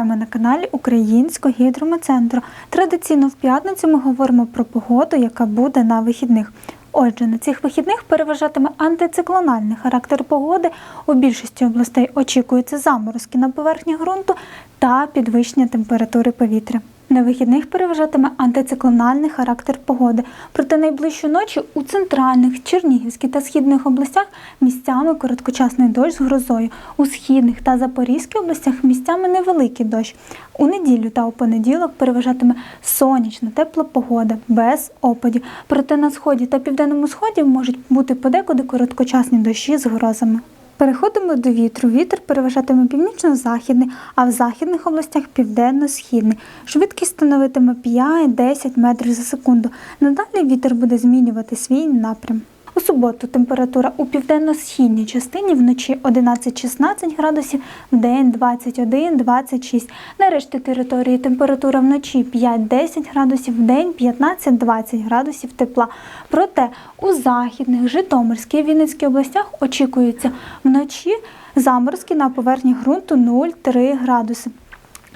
Вітаємо на каналі Українського гідрометцентру. Традиційно в п'ятницю ми говоримо про погоду, яка буде на вихідних. Отже, на цих вихідних переважатиме антициклональний характер погоди. У більшості областей очікуються заморозки на поверхні ґрунту та підвищення температури повітря. На вихідних переважатиме антициклональний характер погоди. Проте найближчу ночі у центральних, Чернігівській та східних областях місцями короткочасний дощ з грозою. У східних та Запорізькій областях місцями невеликий дощ. У неділю та у понеділок переважатиме сонячна, тепла погода без опадів. Проте на сході та південному сході можуть бути подекуди короткочасні дощі з грозами. Переходимо до вітру. Вітер переважатиме північно-західний, а в західних областях південно-східний. Швидкість становитиме 5-10 метрів за секунду. Надалі вітер буде змінювати свій напрям. Суботу температура у південно-східній частині вночі 11-16 градусів, в день 21-26. На решті території температура вночі 5-10 градусів, в день 15-20 градусів тепла. Проте у західних, Житомирській Вінницькій областях очікується вночі заморозки на поверхні ґрунту 0-3 градуси.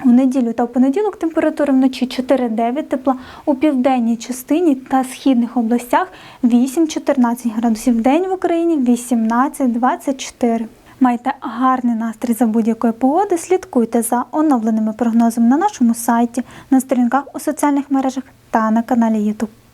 У неділю та в понеділок температура вночі 4-9 тепла, у південній частині та східних областях 8-14 градусів. День в Україні 18-24. Майте гарний настрій за будь-якої погоди. Слідкуйте за оновленими прогнозами на нашому сайті, на сторінках у соціальних мережах та на каналі YouTube.